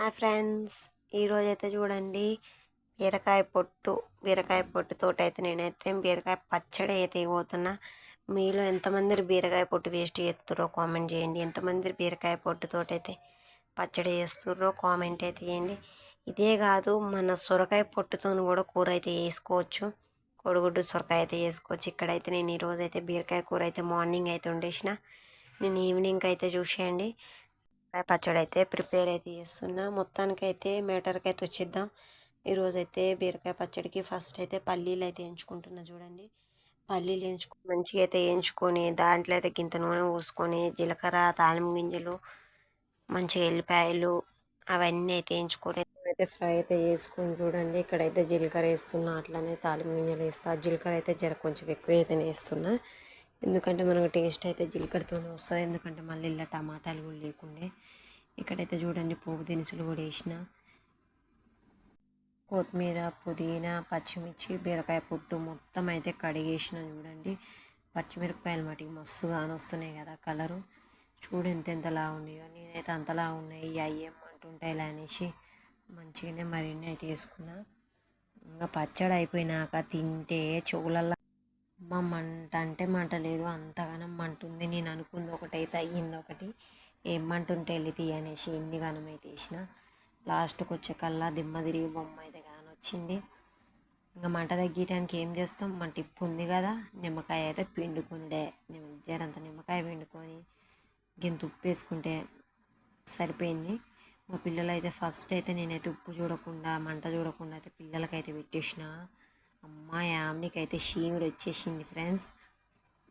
Hi friends ఈరోజు అయితే చూడండి బీరకాయ పొట్టు బీరకాయ పొట్టుతోటి అయితే నేనైతే బీరకాయ పచ్చడి అయితే ఇవ్వబోతున్నా. మీలో ఎంతమంది బీరకాయ పొట్టు వేస్ట్ చేస్తుర్రో కామెంట్ చేయండి. ఎంతమంది బీరకాయ పొట్టుతోటి అయితే పచ్చడి చేస్తుర్రో కామెంట్ అయితే చేయండి. ఇదే కాదు మన సొరకాయ పొట్టుతో కూడా కూర అయితే వేసుకోవచ్చు కోడిగుడ్డు సొరకాయ అయితే చేసుకోవచ్చు. ఇక్కడైతే నేను ఈరోజు అయితే బీరకాయ కూర అయితే మార్నింగ్ అయితే వండేసిన. నేను ఈవినింగ్ అయితే చూసేయండి. పచ్చడి అయితే ప్రిపేర్ అయితే చేస్తున్నా. మొత్తానికి అయితే మేటర్కి అయితే వచ్చిద్దాం. ఈరోజు అయితే బీరకాయ పచ్చడికి ఫస్ట్ అయితే పల్లీలు అయితే ఎంచుకుంటున్నా చూడండి. పల్లీలు ఎంచుకు మంచిగా అయితే వేయించుకొని దాంట్లో అయితే గింత నూనె పోసుకొని జీలకర్ర తాలింపు గింజలు మంచిగా ఎల్లిపాయలు అవన్నీ అయితే వేయించుకొని అయితే ఫ్రై అయితే వేసుకొని చూడండి. ఇక్కడైతే జీలకర్ర వేస్తున్నా అట్లానే తాలింపు గింజలు వేస్తా. జీలకర్ర అయితే జర కొంచెం ఎక్కువ అయితే వేస్తున్నా. ఎందుకంటే మనకు టేస్ట్ అయితే జీలకర్రతోనే వస్తుంది. ఎందుకంటే మళ్ళీ ఇలా టమాటాలు కూడా లేకుండే. ఇక్కడైతే చూడండి పోపు దినుసులు కూడా వేసిన. కొత్తిమీర పుదీనా పచ్చిమిర్చి బీరకాయ పుట్టు మొత్తం అయితే కడిగేసిన చూడండి. పచ్చిమిరపకాయలు మటుకు మస్తుగా వస్తున్నాయి కదా కలరు చూడు ఎంత ఎంతలా ఉన్నాయో. నేనైతే అంతలా ఉన్నాయి. అవి ఇలా అనేసి మంచిగానే మరిన్ని అయితే వేసుకున్నా. ఇంకా పచ్చడి అయిపోయినాక తింటే చెవులల్లో అమ్మ మంట అంటే మంట లేదు అంతగానం మంటుంది. నేను అనుకుంది ఒకటి అయితే అయ్యింది ఒకటి. ఏం మంటుంటే వెళ్ళి తీయనేసి ఇన్ని గానం అయితే వేసిన. లాస్ట్కి వచ్చే కల్లా దిమ్మ తిరిగి బొమ్మ అయితే కానీ వచ్చింది ఇంకా మంట తగ్గించడానికి ఏం చేస్తాం? మన టిప్పు ఉంది కదా నిమ్మకాయ అయితే పిండుకుండే. జరంత నిమ్మకాయ పిండుకొని గింత ఉప్పు వేసుకుంటే సరిపోయింది. మా పిల్లలు అయితే ఫస్ట్ అయితే నేనైతే ఉప్పు చూడకుండా మంట చూడకుండా అయితే పిల్లలకైతే పెట్టేసిన. అమ్మ యామ్నికైతే షీమిడి వచ్చేసింది ఫ్రెండ్స్.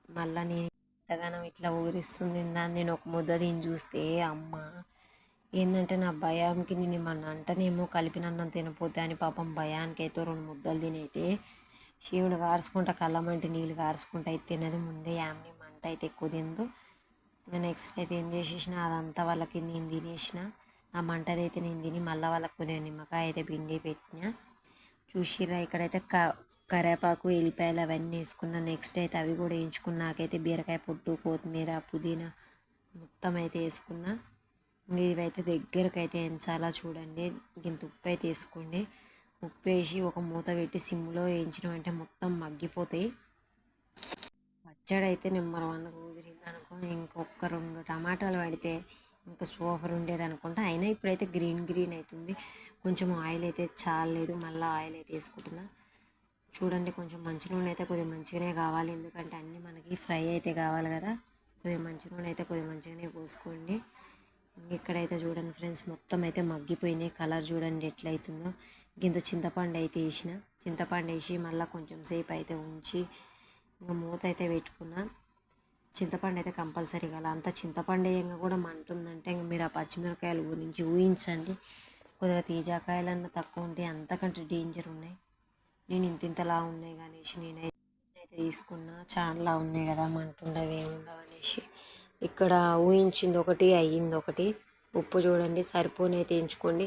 మళ్ళీ నేను ఎంతగానో ఇట్లా ఊరిస్తుంది దాన్ని నేను ఒక ముద్ద దీన్ని చూస్తే అమ్మ ఏంటంటే నా భయానికి నేను మన అంటనేమో కలిపినన్నం తినపోతే అని పాపం భయానికి అయితే రెండు ముద్దలు తినైతే శివుడు కారుచుకుంటా కళ్ళమంటే నీళ్ళు కారుచుకుంటా అయితే తినది. ముందే యామ్ని మంట అయితే ఎక్కువ తిందు. ఇంకా నెక్స్ట్ అయితే ఏం చేసేసిన అదంతా వాళ్ళకి నేను తినేసిన. ఆ మంటది అయితే నేను తిని మళ్ళీ వాళ్ళకి కొద్దిగా నిమ్మకాయ అయితే పిండి పెట్టిన. చూసిర్రా ఇక్కడైతే క కరేపాకు ఎల్లిపాయలు అవన్నీ వేసుకున్నా నెక్స్ట్ అయితే అవి కూడా వేయించుకున్నాకైతే బీరకాయ పొట్టు కొత్తిమీర పుదీనా మొత్తం అయితే వేసుకున్నా. ఇవైతే దగ్గరకు అయితే ఎంచాలా చూడండి. ఇంత ఉప్పు అయితే వేసుకోండి. ఉప్పు వేసి ఒక మూత పెట్టి సిమ్లో వేయించడం అంటే మొత్తం మగ్గిపోతాయి. పచ్చడి అయితే నెంబర్ వన్ కుదిరింది అనుకో ఇంకొక రెండు టమాటాలు పడితే ఇంకా సూపర్ ఉండేది అనుకుంటా. అయినా ఇప్పుడైతే గ్రీన్ గ్రీన్ అవుతుంది కొంచెం ఆయిల్ అయితే చాలేదు మళ్ళీ ఆయిల్ అయితే వేసుకుంటున్నా. చూడండి కొంచెం మంచి నూనె అయితే కొద్దిగా మంచిగానే కావాలి. ఎందుకంటే అన్నీ మనకి ఫ్రై అయితే కావాలి కదా. కొద్దిగా మంచి నూనె అయితే కొద్దిగా మంచిగానే పోసుకోండి. ఇక్కడైతే చూడండి ఫ్రెండ్స్ మొత్తం అయితే మగ్గిపోయినాయి. కలర్ చూడండి ఎట్లయితుందో. గింత చింతపండు అయితే వేసిన. చింతపండు వేసి మళ్ళీ కొంచెం సేపు అయితే ఉంచి ఇంకా మూత అయితే పెట్టుకున్నా. చింతపండు అయితే కంపల్సరీ కదా అంత చింతపండు వేయంగా కూడా మంటుందంటే ఇంక మీరు ఆ పచ్చిమిరకాయల గురించి ఊహించండి. కొద్దిగా తీజాకాయలన్నా తక్కువ ఉంటే అంతకంటే డేంజర్ ఉన్నాయి. నేను ఇంత ఇంతలా ఉన్నాయి కానీ నేనైతే తీసుకున్నా. చాలా ఉన్నాయి కదా మంటుండవు ఏముండవు అనేసి. ఇక్కడ ఊహించింది ఒకటి అయ్యింది ఒకటి. ఉప్పు చూడండి సరిపోనైతే ఎంచుకోండి.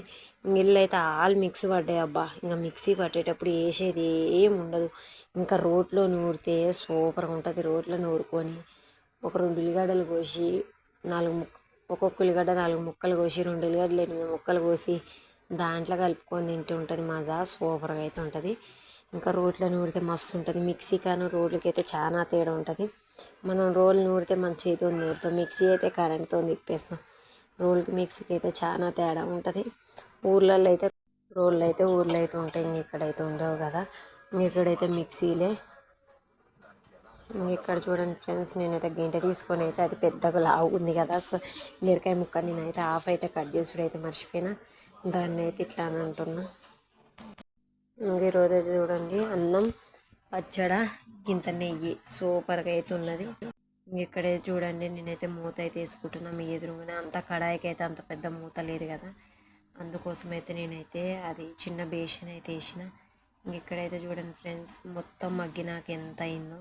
ఇల్లు అయితే ఆల్ మిక్సీ పడ్డాయి అబ్బా. ఇంకా మిక్సీ పట్టేటప్పుడు వేసేది ఏం ఉండదు. ఇంకా రోట్లో నూరితే సూపర్గా ఉంటుంది. రోట్లో నూరుకొని ఒక రెండు ఉల్లిగడ్డలు కోసి నాలుగు ముక్క ఒక్కొక్క ఉల్లిగడ్డ నాలుగు ముక్కలు కోసి రెండు ఉల్లిగడ్డలు ఎనిమిది ముక్కలు కోసి దాంట్లో కలుపుకొని తింటూ ఉంటుంది మజా సూపర్గా అయితే ఉంటుంది. ఇంకా రోట్లో నూరితే మస్తు ఉంటుంది. మిక్సీ కానీ రోడ్లకి అయితే చాలా తేడా ఉంటుంది. మనం రోల్ నూరితే మన చేతితో నూరుతాం. మిక్సీ అయితే కరెంట్తో తిప్పేస్తాం. రోల్కి మిక్సీకి అయితే చాలా తేడా ఉంటుంది. ఊర్లలో అయితే రోళ్ళు అయితే ఊర్లో అయితే ఉంటాయి. ఇంక ఇక్కడైతే ఉండవు కదా. ఇక్కడైతే మిక్సీలే ఇక్కడ చూడండి ఫ్రెండ్స్ నేనైతే గింట తీసుకొని అయితే అది పెద్దగా లావు ఉంది కదా. సో బీరకాయ ముక్క నేనైతే హాఫ్ అయితే కట్ చేసుడు అయితే మర్చిపోయినా. దాన్ని అయితే ఇట్లా అని అంటున్నా ఈరోజు చూడండి అన్నం పచ్చడ గింత నెయ్యి సూపర్గా అయితే ఉన్నది. ఇక్కడే చూడండి నేనైతే మూత అయితే వేసుకుంటున్నా. మీ ఎదురుగానే అంత కడాయికి అయితే అంత పెద్ద మూత లేదు కదా. అందుకోసం అయితే నేనైతే అది చిన్న బేషన్ అయితే వేసిన. ఇక్కడైతే చూడండి ఫ్రెండ్స్ మొత్తం మగ్గినాక ఎంత అయిందో.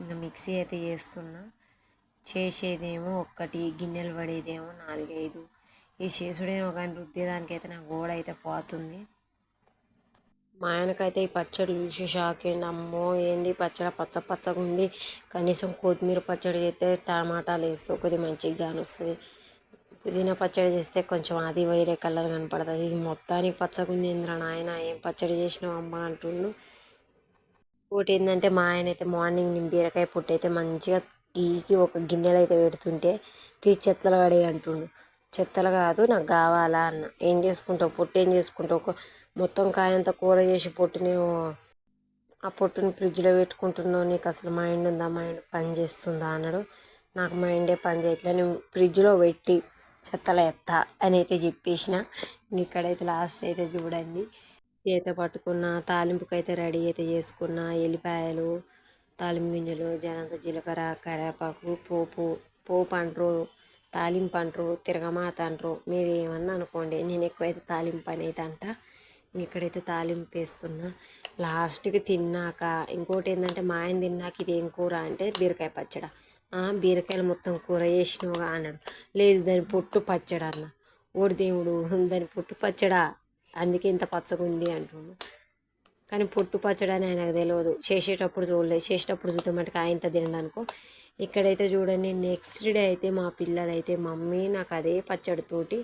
ఇంకా మిక్సీ అయితే చేస్తున్నా. చేసేదేమో ఒక్కటి గిన్నెలు పడేదేమో నాలుగైదు. ఈ చేసుడేమో కానీ రుద్దేదానికైతే నా గోడ అయితే పోతుంది. మా ఆయనకైతే ఈ పచ్చడి చూసి షాక్ అయింది అమ్మో ఏంది పచ్చడి? పచ్చ పచ్చగా ఉంది. కనీసం కొత్తిమీర పచ్చడి చేస్తే టమాటాలు వేస్తే కొద్దిగా మంచిగా వస్తుంది పుదీనా పచ్చడి చేస్తే కొంచెం అది వేరే కలర్ కనపడుతుంది. ఇది మొత్తానికి పచ్చగా ఉంది ఏంద్రా నాయన? ఏం పచ్చడి చేసినావు అమ్మ అంటుండు. ఇంకోటి ఏంటంటే మా ఆయన అయితే మార్నింగ్ నేను బీరకాయ పొట్టు అయితే మంచిగా గీకి ఒక గిన్నెలు అయితే పెడుతుంటే తీసి చెత్తలు పడే అంటుండు. చెత్తలు కాదు నాకు కావాలా అన్న. ఏం చేసుకుంటావు? పొట్టు ఏం చేసుకుంటావు? ఒక మొత్తం కాయంతా కూర చేసి పొట్టుని ఆ పొట్టుని ఫ్రిడ్జ్లో పెట్టుకుంటున్నావు నీకు అసలు మైండ్ ఉందా? మైండ్ పని చేస్తుందా? అన్నాడు. నాకు మైండే పని చేయట్లే. నేను ఫ్రిడ్జ్లో పెట్టి చెత్తల ఎత్తా అని అయితే చెప్పేసిన. ఇక్కడైతే లాస్ట్ అయితే చూడండి. చేత పట్టుకున్న తాలింపుకి అయితే రెడీ అయితే చేసుకున్న ఎల్లిపాయలు తాలింపు గింజలు జనంత జీలకర్ర కరేపాకు పోపు పోపు అంటారు తాలింపు అంటారు తిరగమాత అంటారు. మీరు ఏమన్నా అనుకోండి నేను ఎక్కువైతే తాలింపు అని అయితే అంట. ఇక్కడైతే తాలింపు వేస్తున్నా. లాస్ట్కి తిన్నాక ఇంకోటి ఏంటంటే మా ఆయన తిన్నాక ఇది ఏం కూర అంటే బీరకాయ పచ్చడ. బీరకాయలు మొత్తం కూర చేసినవుగా అన్నాడు. లేదు దాని పొట్టు పచ్చడి అన్న ఓడి దేవుడు దాని పొట్టు పచ్చడా. అందుకే ఇంత పచ్చగా ఉంది అంటున్నాను కానీ పొట్టు పచ్చడి అని ఆయనకు తెలియదు చేసేటప్పుడు చూడలేదు చేసేటప్పుడు చూద్దాం మటుకు ఆయనతో తినడానికో ఇక్కడైతే చూడండి నెక్స్ట్ డే అయితే మా పిల్లలు అయితే మమ్మీ నాకు అదే పచ్చడితోటి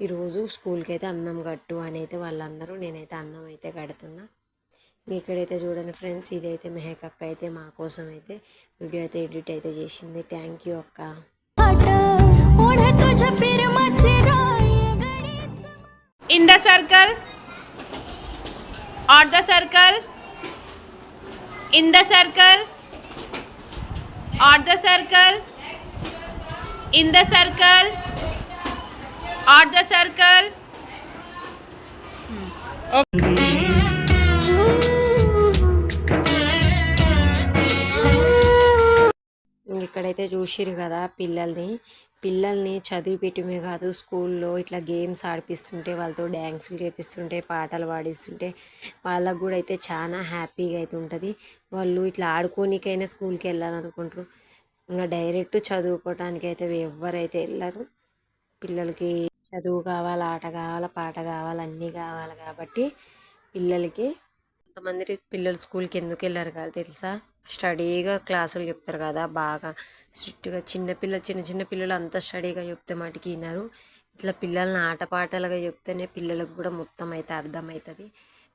ఈరోజు స్కూల్కి అయితే అన్నం కట్టు అని అయితే వాళ్ళందరూ నేనైతే అన్నం అయితే కడుతున్నా. మీ ఇక్కడైతే చూడండి ఫ్రెండ్స్ ఇదైతే మెహక్ అక్క అయితే మా కోసం అయితే వీడియో అయితే ఎడిట్ అయితే చేసింది. థ్యాంక్ యూ అక్క. In the circle or the circle in the circle or the circle in the circle or the circle ఇంక ఇక్కడైతే చూసిరు కదా పిల్లల్ని పిల్లల్ని చదివి పెట్టమే కాదు స్కూల్లో ఇట్లా గేమ్స్ ఆడిపిస్తుంటే వాళ్ళతో డ్యాన్సులు చేపిస్తుంటే పాటలు పాడిస్తుంటే వాళ్ళకు కూడా అయితే చాలా హ్యాపీగా అయితే ఉంటుంది. వాళ్ళు ఇట్లా ఆడుకోనికైనా స్కూల్కి వెళ్ళాలనుకుంటారు ఇంకా డైరెక్ట్ చదువుకోవటానికి అయితే ఎవరైతే వెళ్ళరు. పిల్లలకి చదువు కావాలి ఆట కావాలి పాట కావాలి అన్నీ కావాలి కాబట్టి పిల్లలకి కొంతమంది పిల్లలు స్కూల్కి ఎందుకు వెళ్ళారు కదా తెలుసా? స్టడీగా క్లాసులు చెప్తారు కదా బాగా స్ట్రిక్ట్గా చిన్నపిల్ల చిన్న చిన్న పిల్లలు అంతా స్టడీగా చెప్తే మటుకి వినరు. ఇట్లా పిల్లల్ని ఆటపాటలుగా చెప్తేనే పిల్లలకు కూడా మొత్తం అయితే అర్థమవుతుంది.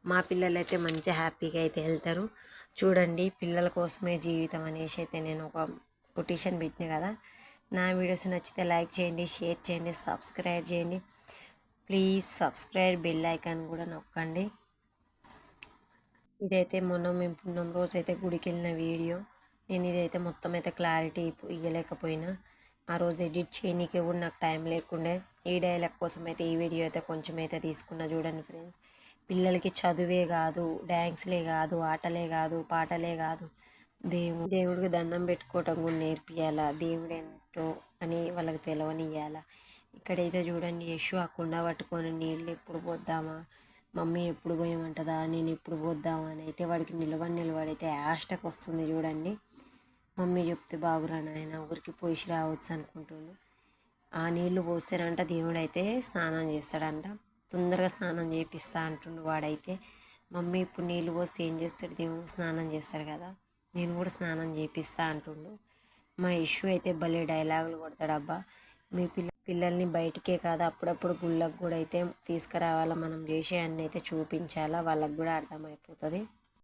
మా పిల్లలు అయితే మంచి హ్యాపీగా అయితే వెళ్తారు. చూడండి పిల్లల కోసమే జీవితం అనేసి అయితే నేను ఒక కొటేషన్ పెట్టిన కదా. నా వీడియోస్ నచ్చితే లైక్ చేయండి షేర్ చేయండి సబ్స్క్రైబ్ చేయండి. ప్లీజ్ సబ్స్క్రైబ్ బెల్ ఐకాన్ కూడా నొక్కండి. ఇదైతే మొన్న మేము పున్నం రోజు అయితే గుడికి వెళ్ళిన వీడియో. నేను ఇదైతే మొత్తం అయితే క్లారిటీ ఇవ్వలేకపోయినా ఆ రోజు ఎడిట్ చేయనీకి కూడా నాకు టైం లేకుండే. ఈ డైలాగ్ కోసం అయితే ఈ వీడియో అయితే కొంచెం అయితే తీసుకున్నా చూడండి ఫ్రెండ్స్. పిల్లలకి చదువే కాదు డ్యాన్స్లే కాదు ఆటలే కాదు పాటలే కాదు. దేవుడు దేవుడికి దండం పెట్టుకోవటం కూడా నేర్పియాలా? దేవుడు ఏంటో అని వాళ్ళకి తెలవనియాలా ఇక్కడైతే చూడండి యశు ఆ కుండ పట్టుకొని నీళ్ళు ఎప్పుడు పోద్దామా? మమ్మీ ఎప్పుడు పోయమంటదా? నేను ఎప్పుడు పోద్దామా అని అయితే వాడికి నిలబడి నిలబడైతే యాస్టక్ వస్తుంది చూడండి. మమ్మీ చెప్తే బాగురా నాయన ఊరికి పోసి రావచ్చు అనుకుంటుండు. ఆ నీళ్ళు పోసారంట దేవుడు అయితే స్నానం చేస్తాడంట. తొందరగా స్నానం చేపిస్తా అంటుండు వాడైతే. మమ్మీ ఇప్పుడు నీళ్ళు పోస్తే ఏం చేస్తాడు దేవుడు? స్నానం చేస్తాడు కదా. నేను కూడా స్నానం చేపిస్తా అంటుండు. మా ఇష్యూ అయితే భలే డైలాగులు కొడతాడబ్బా. మీ పిల్ల పిల్లల్ని బయటికే కాదు అప్పుడప్పుడు గుళ్ళకు కూడా అయితే తీసుకురావాలా మనం చేసే అన్ని అయితే చూపించాలా? వాళ్ళకు కూడా అర్థమైపోతుంది.